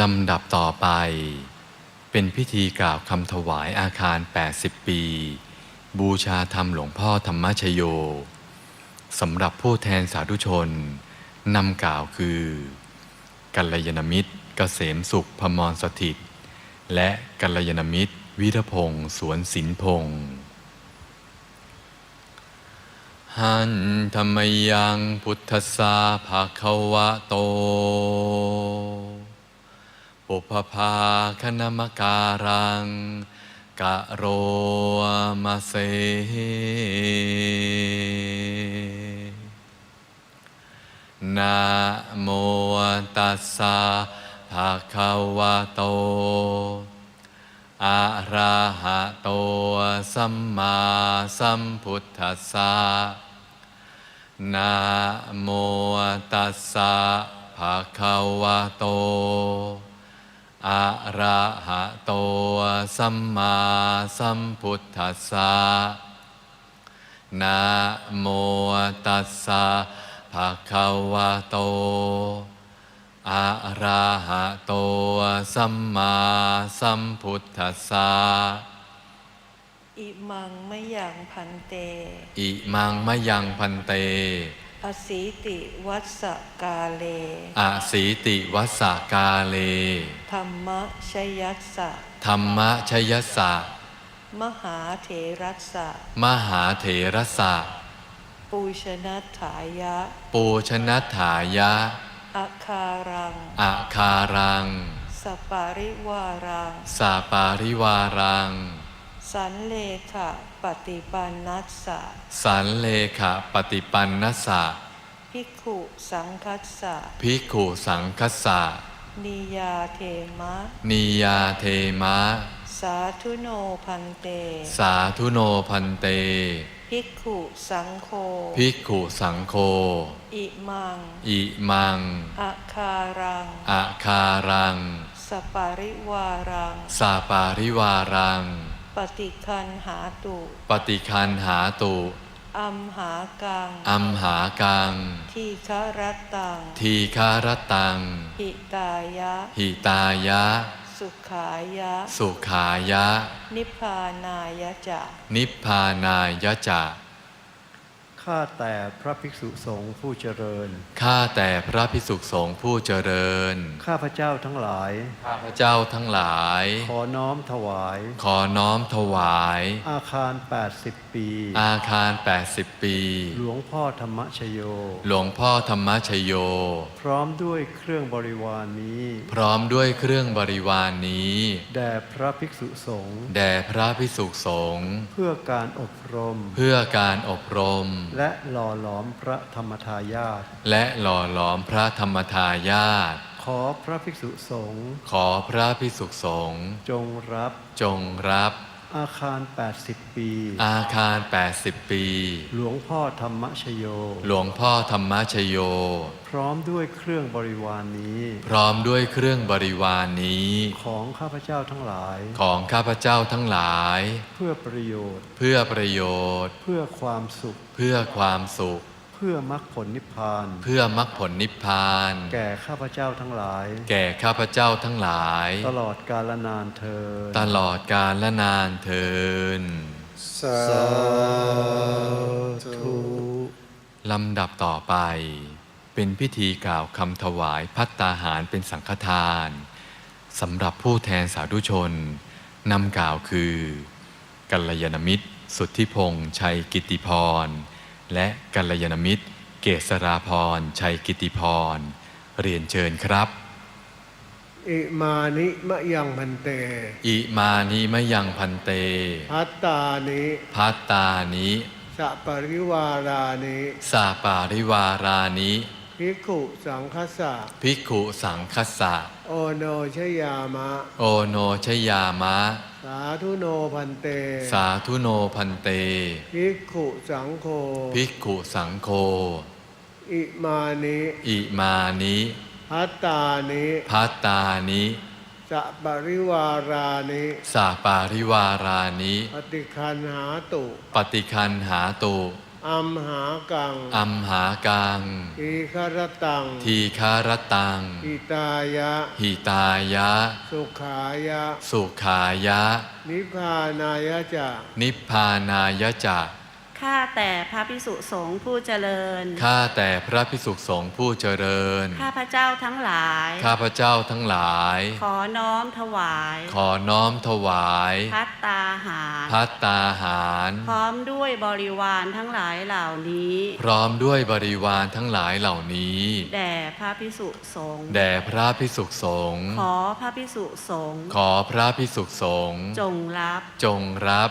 ลำดับต่อไป เป็นพิธีกล่าวคำถวายอาคาร 80 ปี บูชาธรรมหลวงพ่อธรรมชโยสำหรับผู้แทนสาธุชนนำกล่าวคือ กัลยาณมิตรเกษมสุขพมรสถิต และกัลยาณมิตร วิรพงศ์สวนสินพงศ์หันธรรมยังพุทธสสาภาควะโต ปุพพาคณมการังกะโรมาเซนะโมตัสสะภะคะวะโต อะระหะโต สัมมาสัมพุทธัสสะนะโมตัสสะภะคะวะโต อะระหะโตสัมมาสัมพุทธัสสะนะโมตัสสะภะคะวะโตอะระหะโตสัมมาสัมพุทธัสสะอิมังมะยังพันเต อิมังมะยังพันเตอสีติวัสสกาเลอาสีติวัสสากาเล ธรรมชยัสสะ ธรรมชยสสะ มหาเถรัสสะ มหาเถรสะ ปูชนัฏฐายะ ปูชนัฏฐายะอาคารังอาคารัง สปาริวารัง สาปาริวารัง สันเลขะปฏิปันนัสสะ สันเลขะปฏิปันนสะ ภิกขุสังคัสสะ ภิกขุสังคสะ นิยาเทมะ นิยาเทมะ สาธุโนพันเต สาธุโนพันเต ภิกขุสังโฆ ภิกขุสังโฆ อิมัง อิมัง อาคารัง อาคารัง สปาริวารัง สาปาริวารัง ปฏิคันหาตุ ปฏิคันหาตุ อัมหากัง อัมหากัง ทีฆรตัง ทีคารตัง หิตายะ หิตายะ สุขายะ สุขายะ นิพพานายะจะ นิพพานายะจะ ข้าแต่พระภิกษุสงฆ์ผู้เจริญ ข้าแต่พระพิสุสงฆ์ผู้เจริญ ข้าพระเจ้าทั้งหลาย ข้าพระเจ้าทั้งหลาย ขอน้อมถวาย ขอน้อมถวาย อาคาร 80 ปี อาคาร 80 ปี หลวงพ่อธรรมชโย หลวงพ่อธรรมชโย พร้อมด้วยเครื่องบริวารนนี้ พร้อมด้วยเครื่องบริวารนนี้ แด่พระภิกษุสงฆ์แด่พระพิสุสงฆ์เพื่อการอบรม เพื่อการอบรม และหล่อหลอมพระธรรมทายาทและหล่อหลอมพระธรรมทายาทขอพระภิกษุสงฆ์ขอพระพิสุสงฆ์จงรับจงรับ อาคาร 80 ปี อาคาร 80 ปี หลวงพ่อธรรมชโย หลวงพ่อธรรมชโย พร้อมด้วยเครื่องบริวารนนี้ พร้อมด้วยเครื่องบริวารนนี้ ของข้าพเจ้าทั้งหลาย ของข้าพเจ้าทั้งหลาย เพื่อประโยชน์ เพื่อประโยชน์ เพื่อความสุข เพื่อความสุข เพื่อมรรคผลนิพพาน เพื่อมรรคผลนิพพาน แก่ข้าพเจ้าทั้งหลาย แก่ข้าพเจ้าทั้งหลาย ตลอดกาลนานเธอญตลอดกาลและนานเทินสาธุลำดับต่อไป เป็นพิธีกล่าวคำถวายพัตตาหารเป็นสังฆทานสำหรับผู้แทนสาธุชนนำกล่าวคือ กัลยาณมิตร สุทธิพงษ์ชัยกิติพร และกัลยาณมิตร เกษราพร ชัยกิติพร เรียนเชิญครับ อิมานิมะยังพันเต อิมานิมะยังพันเต พัตตานิพัตตานิสัปริวารานิ สาปาริวารานิ ภิกขุสังคสะภิกขุสังคสะโอโนชยามะ โอโนชยามะ สาธุโนพันเต สาธุโนพันเต ภิกขุสังโฆภิกขุสังโฆอิมานิอิมานิพัตตานิพัตตานิสัปริวารานิสาปาริวารานิ ปฏิคันหาตุ ปฏิคันหาตุ ออัมหากัง อัมหากังอีคารตัง ทีคารตังอิตายะ หิตายะ สุขายะ สุขายะ นิพพานายะจะ นิพพานายะจะ ข้าแต่พระพิสุสงฆ์ผู้เจริญ ข้าแต่พระพิสุสงฆ์ผู้เจริญ ข้าพระเจ้าทั้งหลาย ข้าพเจ้าทั้งหลาย ขอน้อมถวาย ขอน้อมถวาย พัตตาหาร พัตตาหาร พร้อมด้วยบริวารทั้งหลายเหล่านี้ พร้อมด้วยบริวารทั้งหลายเหล่านี้ แด่พระพิสุสงฆ์ แด่พระพิสุสงฆ์ ขอพระพิสุสงฆ์ ขอพระพิสุสงฆ์ จงรับ จงรับ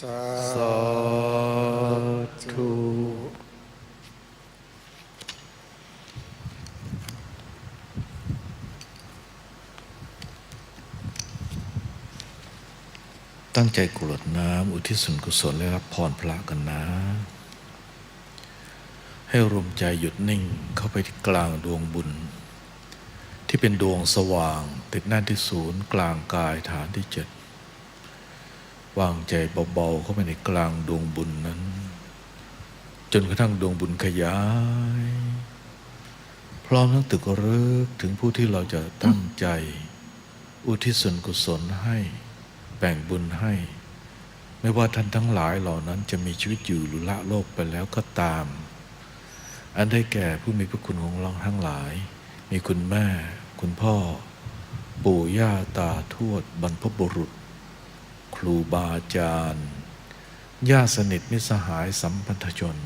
สาธุตั้งใจกรวดน้ำอุทิศส่วนกุศลและรับพรพระกันนะ ให้รวมใจหยุดนิ่งเข้าไปที่กลางดวงบุญ ที่เป็นดวงสว่างติดหน้าที่ศูนย์กลางกายฐานที่เจ็ด วางใจเบาๆเข้าไปในกลางดวงบุญนั้น จนกระทั่งดวงบุญขยาย พร้อมทั้งตึกเริกถึงผู้ที่เราจะตั้งใจ อุทิศส่วนกุศลให้แบ่งบุญให้ ไม่ว่าท่านทั้งหลายเหล่านั้นจะมีชีวิตอยู่หรือละโลกไปแล้วก็ตาม อันได้แก่ผู้มีพระคุณของเราทั้งหลาย มีคุณแม่ คุณพ่อ ปู่ย่าตาทวดบรรพบุรุษ รูบาอาจารย์ญาติสนิทมิสหายสัมพันธชน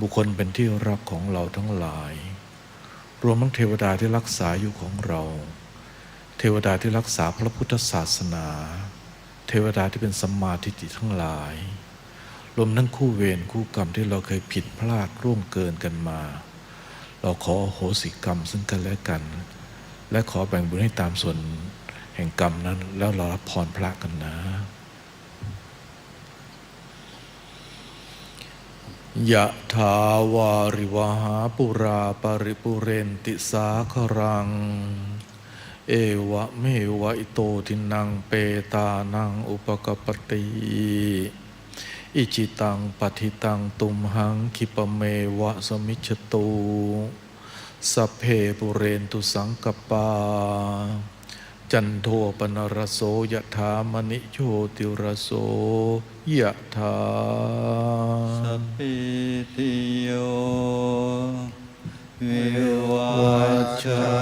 บุคคลเป็นที่รักของเราทั้งหลาย รวมทั้งเทวดาที่รักษาอยู่ของเรา เทวดาที่รักษาพระพุทธศาสนา เทวดาที่เป็นสัมมาทิฏฐิทั้งหลาย รวมทั้งคู่เวรคู่กรรมที่เราเคยผิดพลาดร่วงเกินกันมา เราขอโหสิกรรมซึ่งกันและกัน และขอแบ่งบุญให้ตามส่วน แห่งกรรมนั้น แล้วเรารับพรพระกันนะ ยะถาวาริวหาปุราปริปุเรนติสาครัง เอวะเมวะอิโตทินังเปตานังอุปกปปติอิจิตังปฏิตังตุมหังคิปเมวะสมิจตุสัพเพปุเรนตุสังกปา จันโทปนรโสยะถามณิโชติรโสยะถาสัพพิติโยวิวัชชัน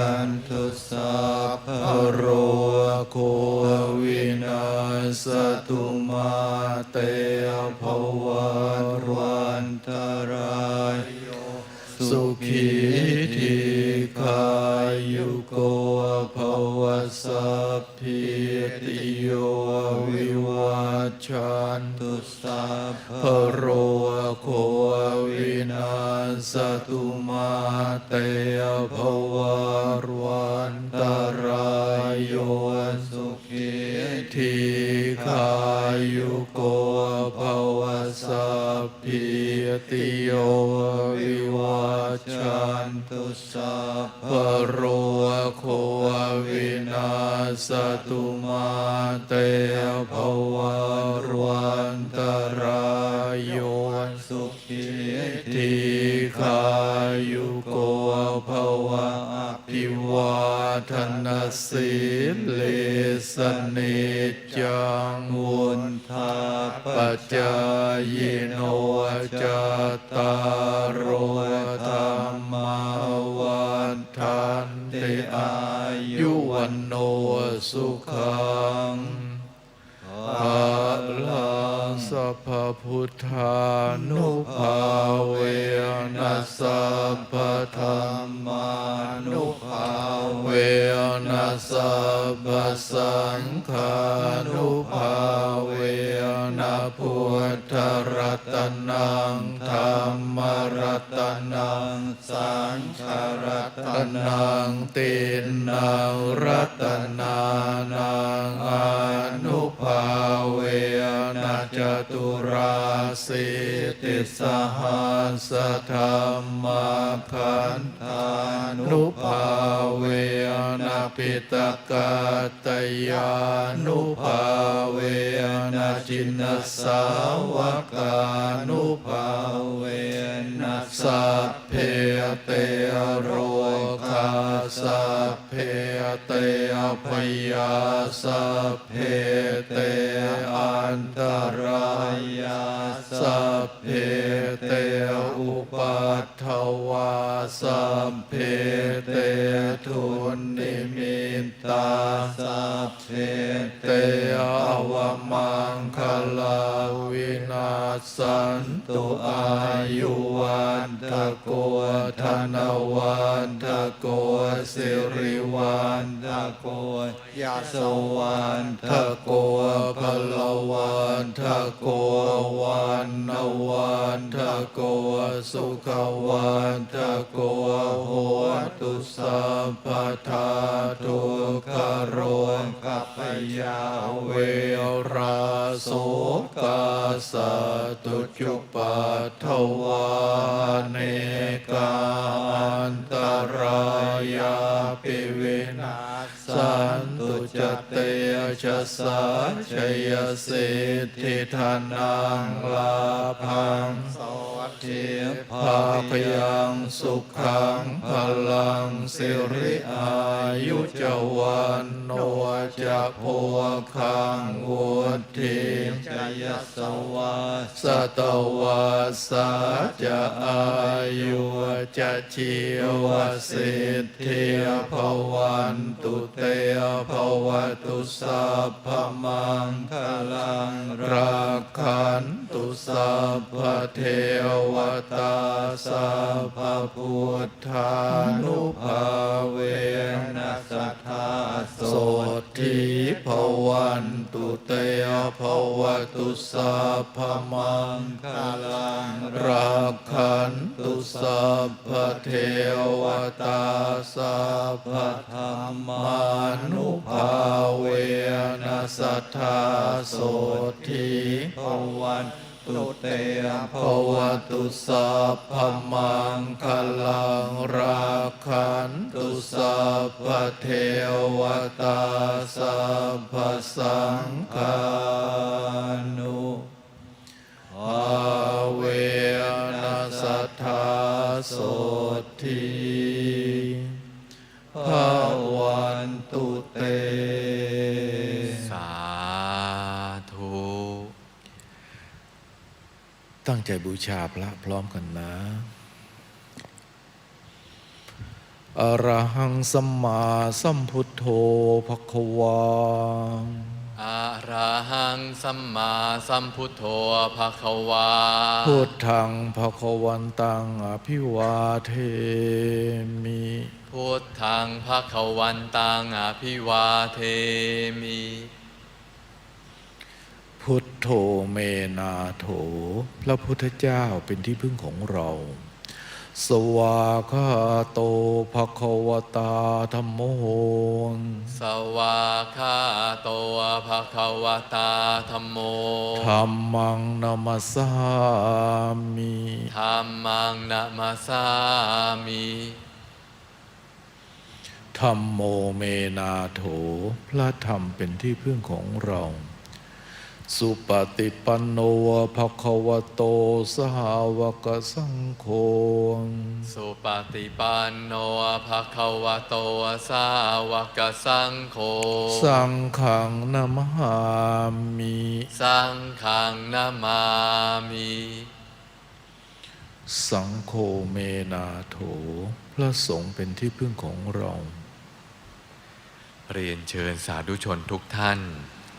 นสิเลสเนจังวุนทาปจายโนจตารโธรรมาวันทันติอายุวันโนสุขังภาลังสัพพุทธานุภาเวนัสสัพพธรรมา วนัสสัสังฆานุภาเวนะพุทธรัตนังธรรมรัตนังสังฆรัตนังตินนังรัตนานังอนุภาเว ตุราสิติสหัสธรรมขันธานุภาเวนะปิตกาตยานุภาเวนะจินสาวกานุภาเวนะสัพเพเต สัพเพเตอพยาสัพเพเตอันตรายาสัพเพเตอุปัฏฐวาสัพเพเตทุนนิมิตตาสัพเพเตอวมังคลาวินาศสันตุอายุวันตะโกธนวันตะโก สิริวันตะโกยาสวันตะโกพลวันตะโกวันนวันตะโกสุขวันตะโกโหตุสัพพทาทุกโรกัปยาเวราโสกาสตุจุปัทวาเนกา ยาปิวินาสันตุจเตชะสาชยสิทธิธนังลาพังโส ดิภาคยังสุขังพลังสิริอายุจวันโนจะโพคังวุธิจยสวาสตวาสาจะอายุจะชีวสิทธิภวันตุเตภวตุสัพพมังคลังรักขันตุสัพพเทววตาสัพพุทธานุภาเวนัสสัทธาโสทิภวันตุเตภวตุสัพพมังคลังรักขันตุสัพพเทวตาสัพพธรรมานุภาเวนัสสัทธาโสทิภวัน ตุเตภวตุสัพพมังคลังราคันตุสัพพเทวตาสัพพสังฆา ใจบูชาพระพร้อมกันนะอรหังสัมมาสัมพุทโธภควาอะระหังสัมมาสัมพุทโธภะคะวาพุทธังภควันตังอภิวาเทมิพุทธังภะคะวันตังอภิวาเทมิ พุทโธเมนาโถ พระพุทธเจ้าเป็นที่พึ่งของเรา สวากขาโตภควตาธรรมโมสวาคาโตภะคะวตาธัมโมธรรมังนามาสามิธัมมังนะมาสามิธรรมโมเมนาโถ พระธรรมเป็นที่พึ่งของเรา สุปฏิปันโนภควโตสหาวกสังโฆ สุปฏิปันโนภะคะวะโตสาวกสังโฆ สังขังนามหามิ สังฆังนามามิ สังโฆเมนาโถ พระสงฆ์เป็นที่พึ่งของเรา เรียนเชิญสาธุชนทุกท่าน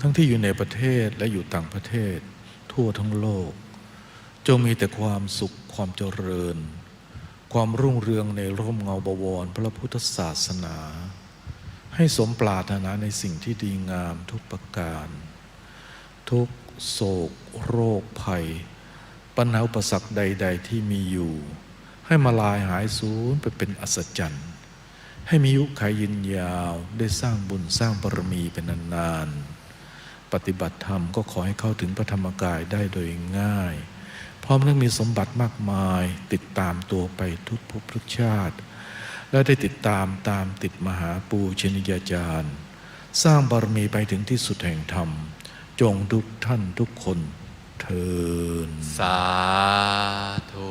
ทั้งที่อยู่ในประเทศและอยู่ต่างประเทศ ทั่วทั้งโลก จงมีแต่ความสุขความเจริญ ความรุ่งเรืองในร่มเงาบวรพระพุทธศาสนา ให้สมปรารถนาในสิ่งที่ดีงามทุกประการ ทุกโศก โรคภัย ปัญหาอุปสรรคใด ๆ ที่มีอยู่ ให้มาลายหายสูญไปเป็นอัศจรรย์ ให้มียุคขายยืนยาวได้สร้างบุญสร้างบารมีเป็นนานๆ ปฏิบัติธรรมก็ขอให้เข้าถึงพระธรรมกายได้โดยง่าย พร้อมทั้งมีสมบัติมากมาย ติดตามตัวไปทุกภพทุกชาติ และได้ติดตามตามติดมหาปูชนียาจารย์ สร้างบารมีไปถึงที่สุดแห่งธรรม จงทุกท่านทุกคนเทินสาธุ